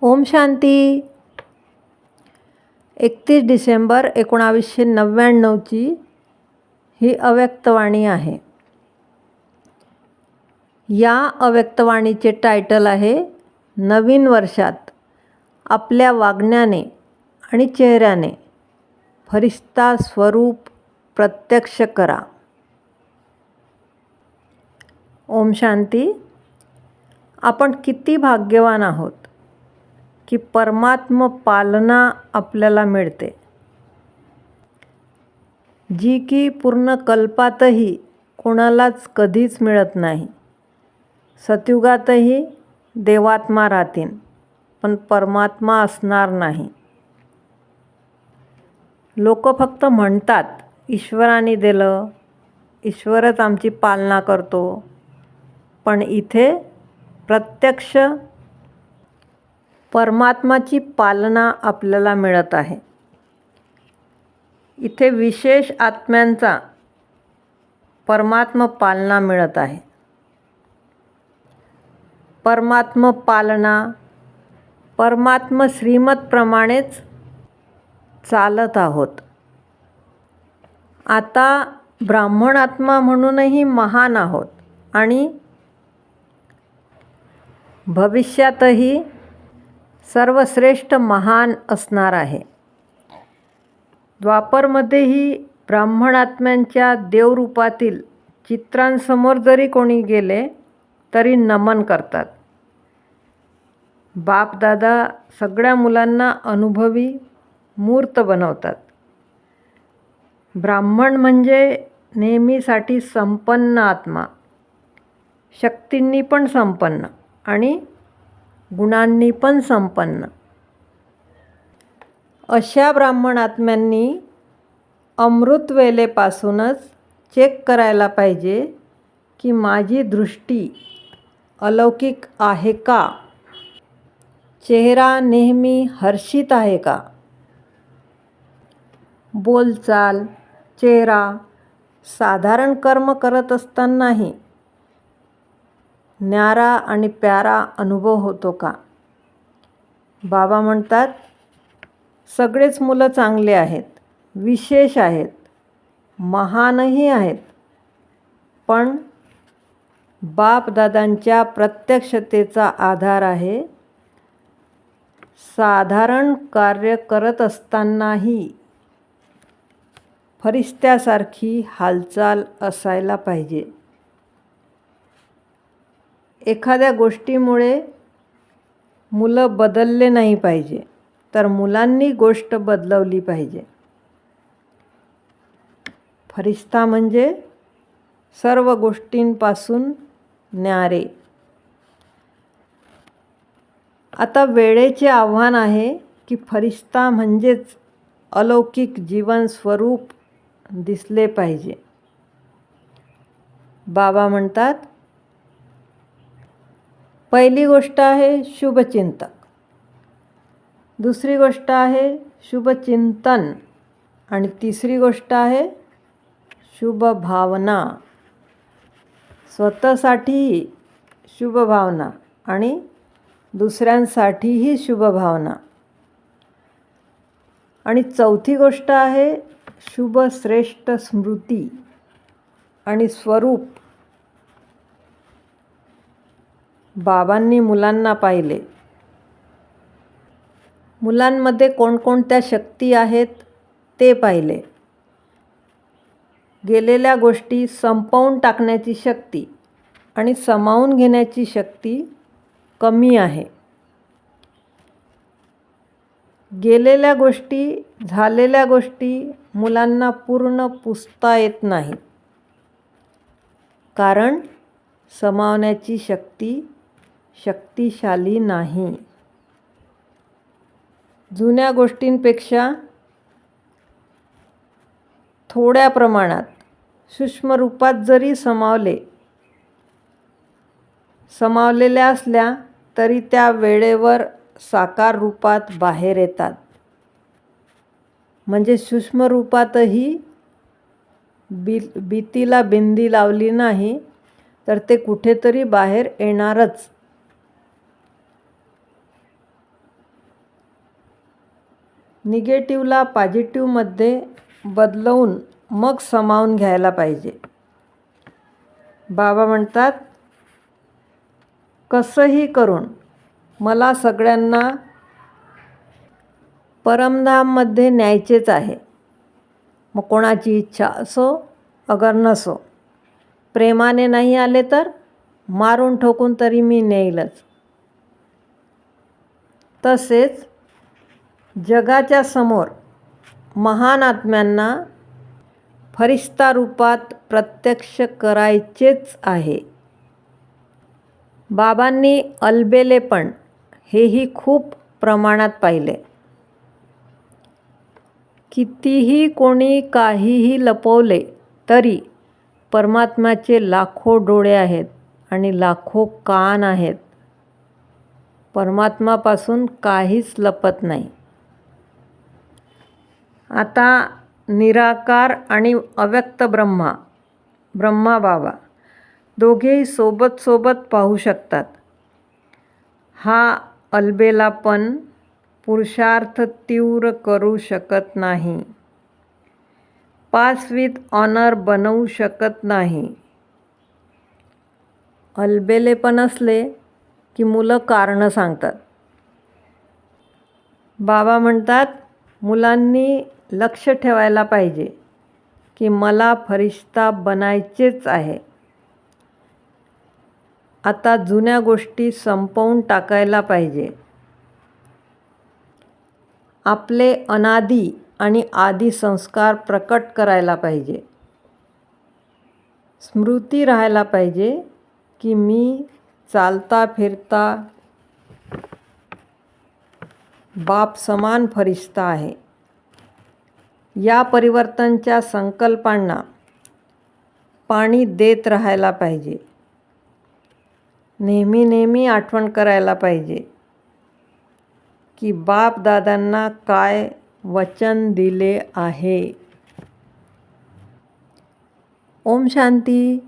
ओम शांती. एकतीस डिसेंबर एकोणावीसशे नव्याण्णवची ही अव्यक्तवाणी आहे. या अव्यक्तवाणीचे टायटल आहे नवीन वर्षात आपल्या वागण्याने आणि चेहऱ्याने फरिस्ता स्वरूप प्रत्यक्ष करा. ओम शांती. आपण किती भाग्यवान आहोत? की परमात्म पालना आपल्याला मिळते. जी की पूर्ण कल्पातही कोणालाच कधीच मिळत नाही. सतयुगातही देवात्मा राहतील पण परमात्मा असणार नाही. लोक फक्त म्हणतात ईश्वराने दिलं ईश्वरच आमची पालना करतो. पण इथे प्रत्यक्ष परमात्माची पालना आपल्याला मिळत आहे. इथे विशेष आत्म्यांचा परमात्म पालना मिळत आहे. परमात्म पालना परमात्म श्रीमतप्रमाणेच चालत आहोत. आता ब्राह्मण आत्मा म्हणूनही महान आहोत आणि भविष्यातही सर्वश्रेष्ठ महान असणार आहे. द्वापरमध्येही ब्राह्मण आत्म्यांच्या देवरूपातील चित्रांसमोर जरी कोणी गेले तरी नमन करतात. बापदादा सगळ्या मुलांना अनुभवी मूर्त बनवतात. ब्राह्मण म्हणजे नेहमीसाठी संपन्न आत्मा. शक्तींनी पण संपन्न आणि गुणांनी पण संपन्न. अशा ब्राह्मण आत्म्यांनी अमृतवेलेपासूनच चेक करायला पाहिजे की माझी दृष्टी अलौकिक आहे का? चेहरा नेहमी हर्षित आहे का? बोलचाल चेहरा साधारण कर्म करत असतानाही न्यारा आणि प्यारा अनुभव होतो का? बाबा म्हणतात सगळेच मुलं चांगले आहेत विशेष आहेत महानही आहेत. पण बापदादांच्या प्रत्यक्षतेचा आधार आहे. साधारण कार्य करत असतानाही फरिस्त्यासारखी हालचाल असायला पाहिजे. एखाद्या गोष्टीमुळे मुलं बदलले नाही पाहिजे तर मुलांनी गोष्ट बदलवली पाहिजे. फरिश्ता म्हणजे सर्व गोष्टींपासून न्यारे. आता वेळेचे आव्हान आहे की फरिश्ता म्हणजेच अलौकिक जीवन स्वरूप दिसले पाहिजे. बाबा म्हणतात पहिली गोष्ट आहे शुभचिंतक दुसरी गोष्ट आहे शुभचिंतन. आणि तिसरी गोष्ट आहे शुभ भावना स्वतःसाठीही शुभभावना आणि दुसऱ्यांसाठीही शुभभावना. आणि चौथी गोष्ट आहे शुभ श्रेष्ठ स्मृती आणि स्वरूप. बाबांनी मुलांना पाहिले. मुलांमध्ये कोणकोणत्या शक्ती आहेत ते पाहिले. गेलेल्या गोष्टी संपवून टाकण्याची शक्ती आणि समावून घेण्याची शक्ती कमी आहे. गेलेल्या गोष्टी झालेल्या गोष्टी मुलांना पूर्ण पुसता येत नाही कारण समावण्याची शक्ती शक्तिशाली नाही. जुन्या गोष्टींपेक्षा थोड्या प्रमाणात सूक्ष्म रूपात जरी समावले समावलेल्या असल्या तरी त्या वेळेवर साकार रूपात बाहेर येतात. म्हणजे सूक्ष्म रूपातही बी भीतीला बिंदी लावली नाही तर ते कुठेतरी बाहेर येणारच. निगेटिव्हला पॉझिटिव्हमध्ये बदलवून मग सामावून घ्यायला पाहिजे. बाबा म्हणतात कसंही करून मला सगळ्यांना परमधाममध्ये न्यायचेच आहे. मग कोणाची इच्छा असो अगर नसो प्रेमाने नाही आले तर मारून ठोकून तरी मी नेईलच. तसेच जगाच्या समोर महान आत्म्यांना फरिश्ता रूपात प्रत्यक्ष करायचेच आहे. बाबांनी अलबेलेपण हेही खूप प्रमाणात पाहिले. कितीही कोणी काहीही लपवले तरी परमात्म्याचे लाखो डोळे आहेत आणि लाखो कान आहेत. परमात्मापासून काहीच लपत नाही. आता निराकार आणि अव्यक्त ब्रह्मा ब्रह्मा बाबा दोघेही सोबत सोबत पाहू शकतात. हा अलबेलापण पुरुषार्थ तीव्र करू शकत नाही. पास विथ ऑनर बनवू शकत नाही. अलबेलेपण असले की मुलं कारणं सांगतात. बाबा म्हणतात मुलांनी लक्ष ठेवायला पाहिजे की मला फरिश्ता बनायचेच आहे. आता जुन्या गोष्टी संपवून टाकायला पाहिजे. आपले अनादी आणि आदी संस्कार प्रकट करायला पाहिजे. स्मृती राहायला पाहिजे की मी चालता फिरता बाप समान फरिश्ता आहे. या परिवर्तनच्या संकल्पांना पाणी देत राहायला पाहिजे. नेहमी नेहमी आठवण करायला पाहिजे की बाप दादांना काय वचन दिले आहे. ओम शांती.